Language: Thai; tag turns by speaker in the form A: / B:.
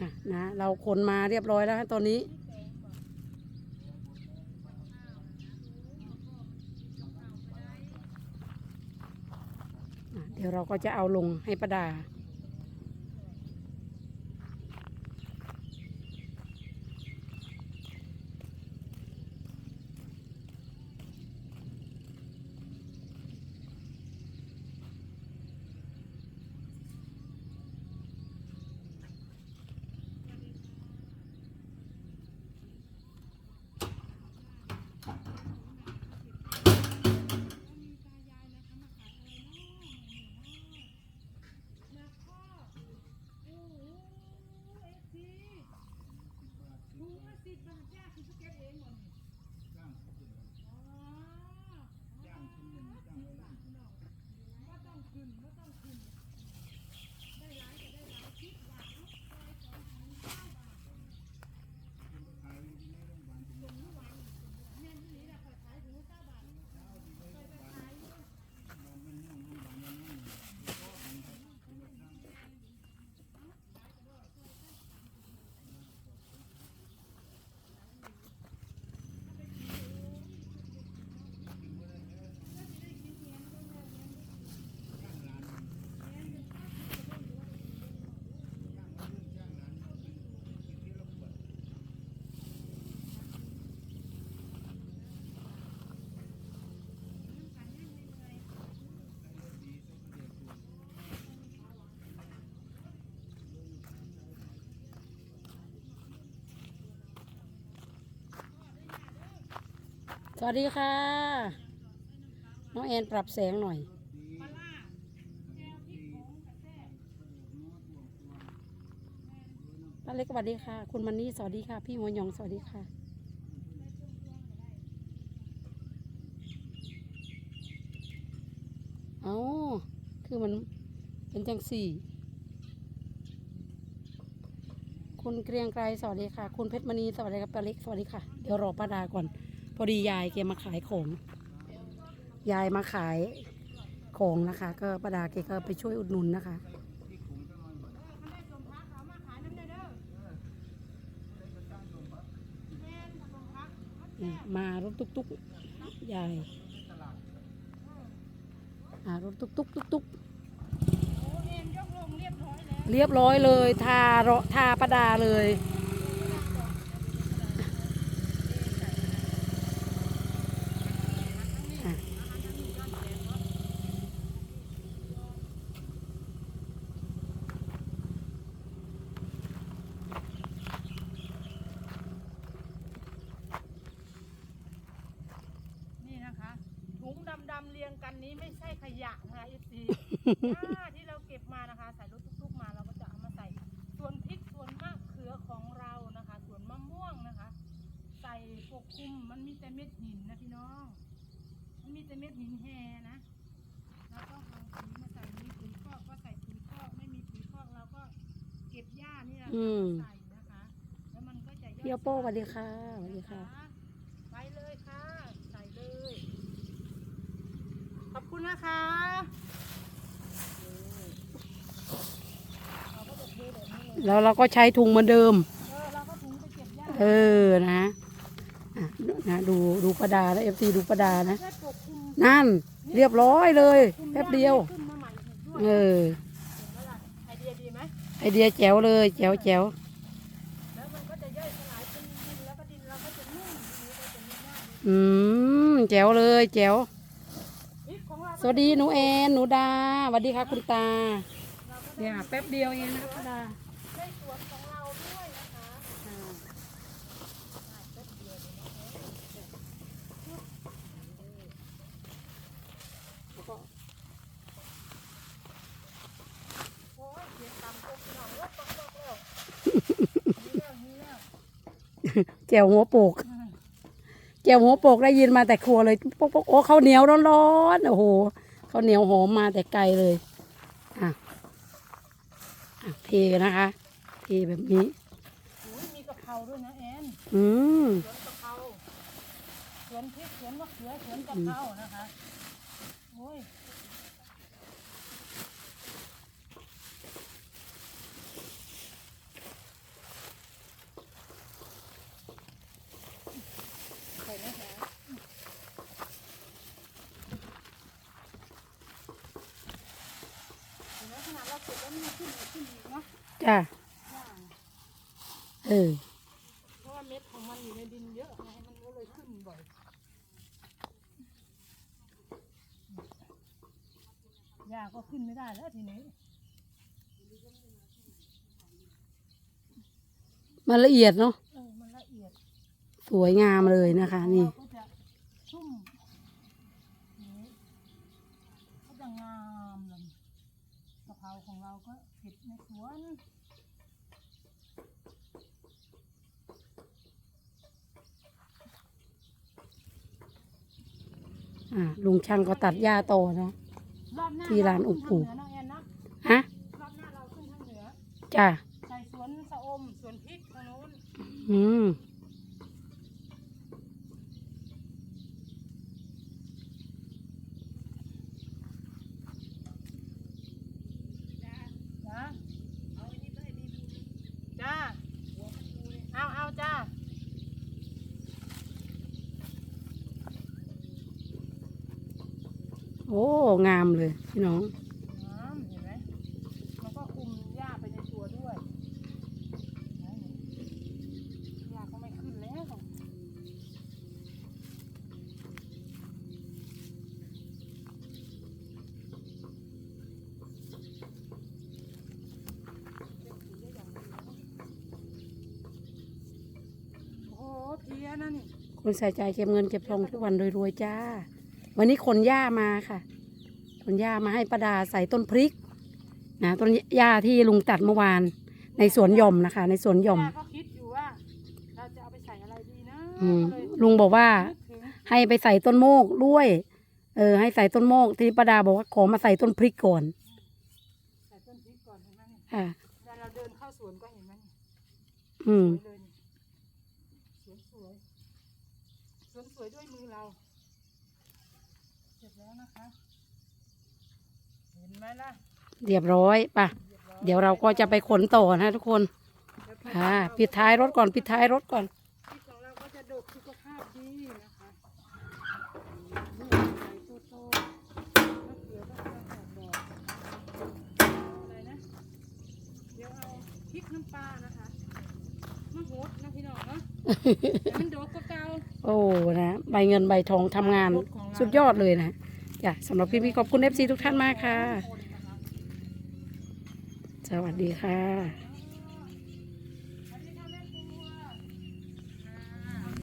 A: อะนะเราขนมาเรียบร้อยแล้วตอนนี้ เดี๋ยวเราก็จะเอาลงให้ประดา สวัสดีค่ะ น้องแอนปรับแสงหน่อย ป้าเล็กสวัสดีค่ะ คุณมันนี่สวัสดีค่ะ พี่หัวหยองสวัสดีค่ะ เอาคือมันเป็นจังสี่ คุณเกรียงไกรสวัสดีค่ะ คุณเพชรมณีสวัสดีครับป้าเล็กสวัสดีค่ะ เดี๋ยวรอป้าดาก่อน พอดียายแกมาขายของ ยายมาขายของนะคะ ก็ป้าดาแกก็ไปช่วยอุดหนุนนะคะ มารถตุกตุกๆยายอ่รถตุ๊กตุ๊กตุกตุกเรียบร้อยเลย ทาเระทาประดาเลยอะ
B: นี่นะคะถุงดำๆเรียงกันนี้ไม่ใช่ขยะนะคะเอฟซีหญ้าที่เราเก็บมานะคะใส่รถทุกๆมาเราก็จะเอามาใส่ส่วนพริกส่วนมะเขือของเรานะคะ ส่วนมะม่วงนะคะ ใส่ปกคลุมมันมีแต่เม็ดหินนะพี่น้อง มันมีแต่เม็ดหินแฮนะเราต้องเอาปุ๋ยมาใส่มีปุ๋ยคอกก็ใส่ปุ๋ยคอกไม่มีปุ๋ยคอกเราก็เก็บหญ้านี่แหละ
A: อืม
B: ใส่นะคะ แล้วมันก็จะย่อย
A: เปียวโป้สวัสดีค่ะสวัสดีค่ะ
B: ไปเลยค่ะ ใส่เลย ขอบคุณนะคะ
A: แล้วเราก็ใช้ถุงเหมือนเดิม
B: เออ
A: นะนะดูดูประดาแล้วเอฟซีดูประดานะ นั่นเรียบร้อยเลยแป๊บเดียว เออ
B: ไอเดียดีไหม
A: ไอเดียแจ๋วเลยแจ๋วแจ๋ว
B: อืม
A: แจ๋วเลยแจ๋ว
B: พริกของเรา
A: สวัสดีหนูแอนหนูดาสวัสดีค่ะคุณตาเนี่ยแป๊บเดียวเองนะประดา
B: ในสวนของเราด้วยนะคะอ่าแป๊บเดียวเองนะคะโอ้ยเสียงตามตัวพี่น้องว่าปักๆแล้วมีแล้วมีแล้ว
A: แจ๋วหัวโปก
B: อืม
A: แจ๋วหัวโปกได้ยินมาแต่ครัวเลยปกปกโอ้ข้าวเหนียวร้อนๆโอ้โหข้าวเหนียวหอมมาแต่ไกลเลยอะอะเทนะคะเทแบบนี้
B: โอ้ยมีกะเพราด้วยนะแอน
A: อืม
B: สวนกะเพราสวนพริกสวนมะเขือสวนกะเพรานะคะโอ้ย เก็บแล้วมันขึ้นอีกขึ้นอีกเนาะ
A: จ้า
B: ย่า
A: เออ
B: เพราะว่าเม็ดของมันอยู่ในดินเยอะไงมันก็เลยขึ้นบ่อยหญ้าก็ขึ้นไม่ได้แล้วทีนี้
A: มันละเอียดเนาะ
B: เออมันละเอียด
A: สวยงามเลยนะคะ นี่
B: เราก็จะชุ่มนี่ก็จะงามเลยกะเพราของเราก็เก็บในสวน
A: อ่าลุงช่างก็ตัดหญ้าโตอนะ
B: รอบหน้า
A: ที่ร้าน
B: เขึ้
A: อุปู
B: ทางเหนือนะแอนนะ
A: ฮะ
B: รอบหน้าเราขึ้นทางเหนือ
A: จ้า
B: ใส่สวนสะอมสวนพริกทางโน้น
A: อืม
B: จ้าจ้าเอาเอาจ้า
A: โอ้ งามเลยพี่น้อง
B: น้ำเห็นไหมมันก็คุมหญ้าไปในตัวด้วยนะหญ้าก็ไม่ขึ้นแล้วโอ้โหเพลียนะนี่
A: คนใส่ใจเก็บเงินเก็บทองทุกวันรวยๆจ้า วันนี้ขนหญ้ามาค่ะขนหญ้ามาให้ประดาใส่ต้นพริกนะต้นหญ้าที่ลุงตัดเมื่อวาน ในสวนหย่อมนะคะ ในสวนหย่อม
B: ย่าก็คิดอยู่ว่าเราจะเอาไปใส่อะไรดีนะ
A: อืม
B: ก็เลย
A: ลุงบอกว่า
B: นึกถึง
A: ให้ไปใส่ต้นโมกด้วย เออ ให้ใส่ต้นโมก ที่ประดาบอกว่าขอมาใส่ต้นพริกก่อน
B: ใส่ต้นพริกก่อนเห็นไหมนี่
A: ค่ะ
B: เวลาเราเดินเข้าสวนก็เห็นไหมนี่
A: อืม
B: สวยเลยนี่สวนสวยสวนสวยด้วยมือเรา เสร็จแล้วนะคะ เห็นไหมล่ะ
A: เรียบร้อยป่ะ เดี๋ยวเราก็จะไปขนต่อนะทุกคน
B: เดี๋ยวพริก
A: อ่า
B: ของเรา
A: ปิดท้ายรถก่อนปิดท้ายรถก่อน
B: พริกของเราก็จะดกสุขภาพดีนะคะลูกใหญ่โตๆมะเขือก็กำลังออกดอกอะไรนะ เดี๋ยวเอาพริกน้ำปลานะคะมาโหดนะพี่น้องเนาะแต่มันดกกว่าเก่า
A: โอ้นะใบเงินใบทองทำงาน สุดยอดเลยนะจ้ะสำหรับพี่พี่ขอบคุณเอฟซีทุกท่านมากค่ะ สวัสดีค่ะ